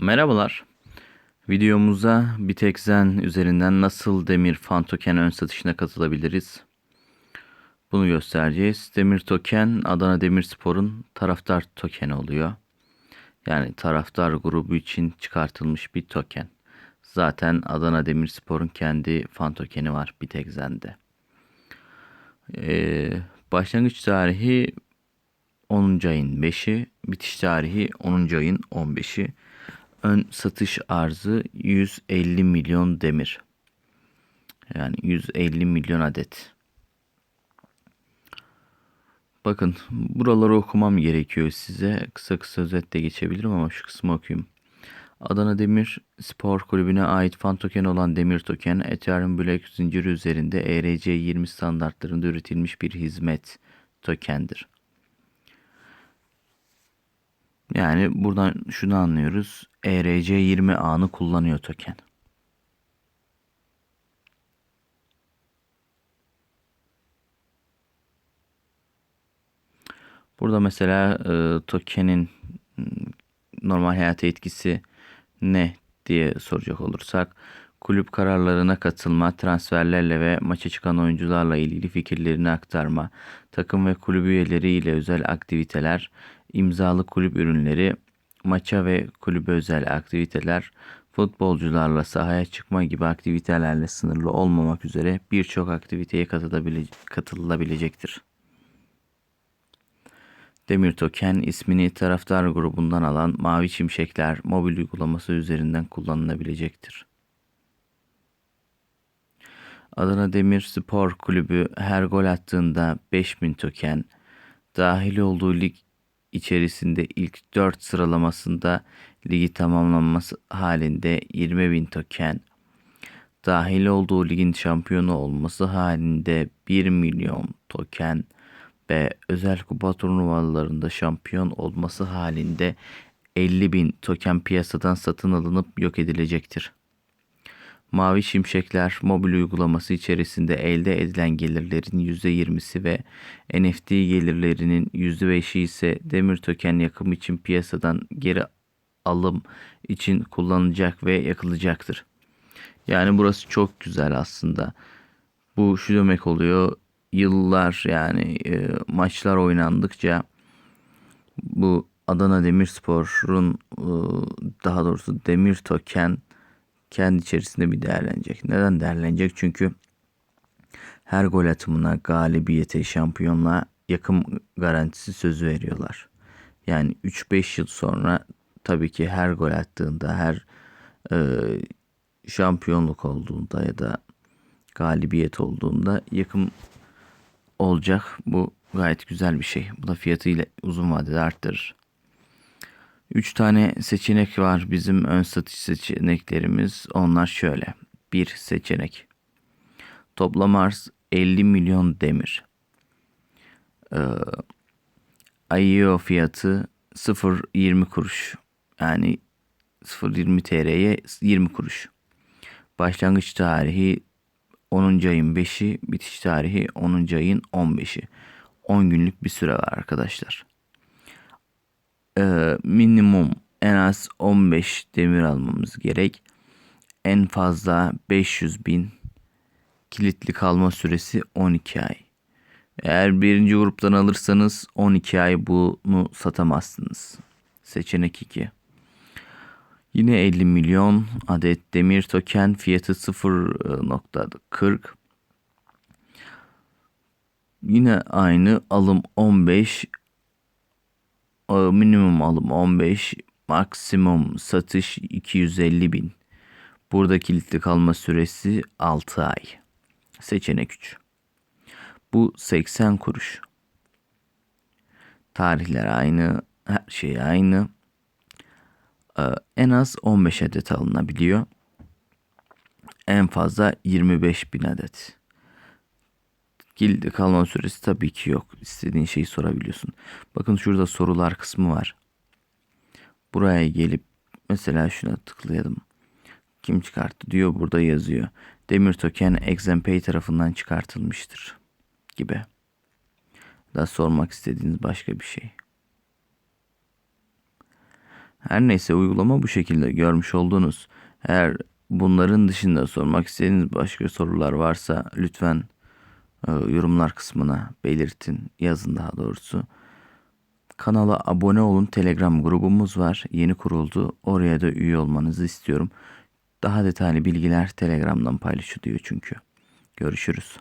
Merhabalar. Videomuza Bitexen üzerinden nasıl Demir Fan Token ön satışına katılabiliriz? Bunu göstereceğiz. Demir Token Adana Demirspor'un taraftar tokeni oluyor. Yani taraftar grubu için çıkartılmış bir token. Zaten Adana Demirspor'un kendi fan tokeni var Bitexen'de. Ee, başlangıç tarihi 10. ayın 5'i, bitiş tarihi 10. ayın 15'i. Ön satış arzı 150 milyon demir. Yani 150 milyon adet. Bakın buraları okumam gerekiyor size. Kısa kısa özetle geçebilirim ama şu kısmı okuyayım. Adana Demir Spor Kulübü'ne ait fan token olan Demir Token, Ethereum blok zinciri üzerinde ERC20 standartlarında üretilmiş bir hizmet tokendir. Yani buradan şunu anlıyoruz. E ERC20 ağını kullanıyor token. Burada mesela e, tokenin normal hayata etkisi ne diye soracak olursak kulüp kararlarına katılma, transferlerle ve maça çıkan oyuncularla ilgili fikirlerini aktarma, takım ve kulüp üyeleri ile özel aktiviteler, imzalı kulüp ürünleri, maça ve kulübe özel aktiviteler, futbolcularla sahaya çıkma gibi aktivitelerle sınırlı olmamak üzere birçok aktiviteye katılılabilecektir. Demir Token ismini taraftar grubundan alan Mavi Şimşekler mobil uygulaması üzerinden kullanılabilecektir. Adana Demir Spor Kulübü her gol attığında 5000 token, dahil olduğu lig içerisinde ilk 4 sıralamasında ligi tamamlanması halinde 20.000 token, dahil olduğu ligin şampiyonu olması halinde 1 milyon token ve özel kupa turnuvalarında şampiyon olması halinde 50 bin token piyasadan satın alınıp yok edilecektir. Mavi Şimşekler mobil uygulaması içerisinde elde edilen gelirlerin %20'si ve NFT gelirlerinin %5'i ise demir token yakımı için piyasadan geri alım için kullanılacak ve yakılacaktır. Yani burası çok güzel aslında. Bu şu demek oluyor. Yıllar yani e, maçlar oynandıkça bu Adana Demirspor'un e, daha doğrusu Demir Token kendi içerisinde bir değerlenecek. Neden değerlenecek? Çünkü her gol atımına, galibiyete, şampiyonluğa yakın garantisi sözü veriyorlar. Yani 3-5 yıl sonra tabii ki her gol attığında, her e, şampiyonluk olduğunda ya da galibiyet olduğunda yakın olacak. Bu gayet güzel bir şey. Bu da fiyatıyla uzun vadede arttırır. 3 tane seçenek var bizim ön satış seçeneklerimiz. Onlar şöyle. Bir seçenek. Toplam arz 50 milyon demir. Ee, IEO fiyatı 0.20 kuruş. Yani 0.20 TL'ye 20 kuruş. Başlangıç tarihi 10. ayın 5'i, bitiş tarihi 10. ayın 15'i. 10 günlük bir süre var arkadaşlar. Ee, minimum en az 15 demir almamız gerek. En fazla 500 bin kilitli kalma süresi 12 ay. Eğer birinci gruptan alırsanız 12 ay bunu satamazsınız. Seçenek 2. Yine 50 milyon adet demir token fiyatı 0.40. Yine aynı alım 15 e, minimum alım 15 maksimum satış 250 bin. Burada kilitli kalma süresi 6 ay. Seçenek 3. Bu 80 kuruş. Tarihler aynı, her şey aynı. Ee, en az 15 adet alınabiliyor. En fazla 25 bin adet. Kilitli kalma süresi tabii ki yok. İstediğin şeyi sorabiliyorsun. Bakın şurada sorular kısmı var. Buraya gelip mesela şuna tıklayalım. Kim çıkarttı diyor burada yazıyor. Demir token XMPay tarafından çıkartılmıştır gibi. Da sormak istediğiniz başka bir şey. Her neyse uygulama bu şekilde görmüş oldunuz. Eğer bunların dışında sormak istediğiniz başka sorular varsa lütfen yorumlar kısmına belirtin. Yazın daha doğrusu. Kanala abone olun. Telegram grubumuz var. Yeni kuruldu. Oraya da üye olmanızı istiyorum. Daha detaylı bilgiler Telegram'dan paylaşılıyor çünkü. Görüşürüz.